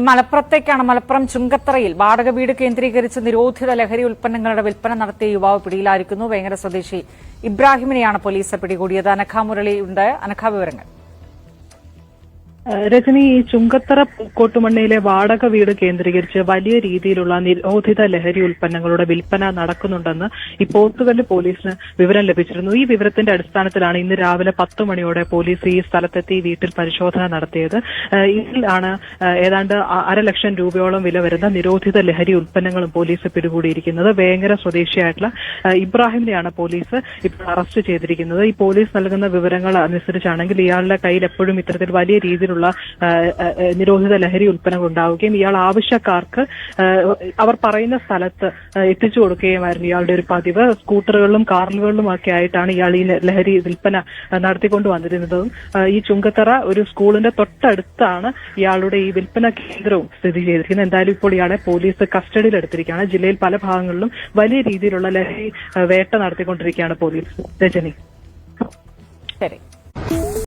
മലപ്പുറത്തേക്കാണ് മലപ്പുറം ചുങ്കത്തറയിൽ വാടക വീട് കേന്ദ്രീകരിച്ച് നിരോധിത ലഹരി ഉൽപ്പന്നങ്ങളുടെ വിൽപ്പന നടത്തിയ യുവാവ് പിടിയിലായിരിക്കുന്നു. വേങ്ങര സ്വദേശി ഇബ്രാഹിമിനെയാണ് പോലീസ് പിടികൂടിയത്. അനഖ മുരളിയുണ്ട് അനഖാ വിവരങ്ങൾ. രജനി ഈ ചുങ്കത്തറ പൂക്കോട്ടുമണ്ണയിലെ വാടക വീട് കേന്ദ്രീകരിച്ച് വലിയ രീതിയിലുള്ള നിരോധിത ലഹരി ഉൽപ്പന്നങ്ങളുടെ വിൽപ്പന നടക്കുന്നുണ്ടെന്ന് ഈ പോത്തുകല്ല് പോലീസിന് വിവരം ലഭിച്ചിരുന്നു. ഈ വിവരത്തിന്റെ അടിസ്ഥാനത്തിലാണ് ഇന്ന് രാവിലെ പത്ത് മണിയോടെ പോലീസ് ഈ സ്ഥലത്തെത്തി വീട്ടിൽ പരിശോധന നടത്തിയത്. ഇതിലാണ് ഏതാണ്ട് അരലക്ഷം രൂപയോളം വില വരുന്ന നിരോധിത ലഹരി ഉൽപ്പന്നങ്ങളും പോലീസ് പിടികൂടിയിരിക്കുന്നത്. വേങ്ങര സ്വദേശിയായിട്ടുള്ള ഇബ്രാഹിമിനെയാണ് പോലീസ് ഇപ്പോൾ അറസ്റ്റ് ചെയ്തിരിക്കുന്നത്. ഈ പോലീസ് നൽകുന്ന വിവരങ്ങൾ അനുസരിച്ചാണെങ്കിൽ ഇയാളുടെ കയ്യിൽ എപ്പോഴും ഇത്തരത്തിൽ വലിയ രീതിയിലുള്ള ആ, നിരോധിത ലഹരി ഉൽപ്പന്നങ്ങൾ ഉണ്ടാവുകയും ഇയാൾ ആവശ്യക്കാർക്ക് അവർ പറയുന്ന സ്ഥലത്ത് എത്തിച്ചു കൊടുക്കുകയുമായിരുന്നു ഇയാളുടെ ഒരു പതിവ്. സ്കൂട്ടറുകളിലും കാറുകളിലും ഒക്കെ ആയിട്ടാണ് ഇയാൾ ഈ ലഹരി വിൽപ്പന നടത്തിക്കൊണ്ട് വന്നിരുന്നതും. ഈ ചുങ്കത്തറ ഒരു സ്കൂളിന്റെ തൊട്ടടുത്താണ് ഇയാളുടെ ഈ വിൽപ്പന കേന്ദ്രവും സ്ഥിതി ചെയ്തിരിക്കുന്നത്. എന്തായാലും ഇപ്പോൾ ഇയാളെ പോലീസ് കസ്റ്റഡിയിൽ എടുത്തിരിക്കുകയാണ് ജില്ലയിൽ പല ഭാഗങ്ങളിലും വലിയ രീതിയിലുള്ള ലഹരി വേട്ട നടത്തിക്കൊണ്ടിരിക്കുകയാണ് പോലീസ്. രജനി. ശരി.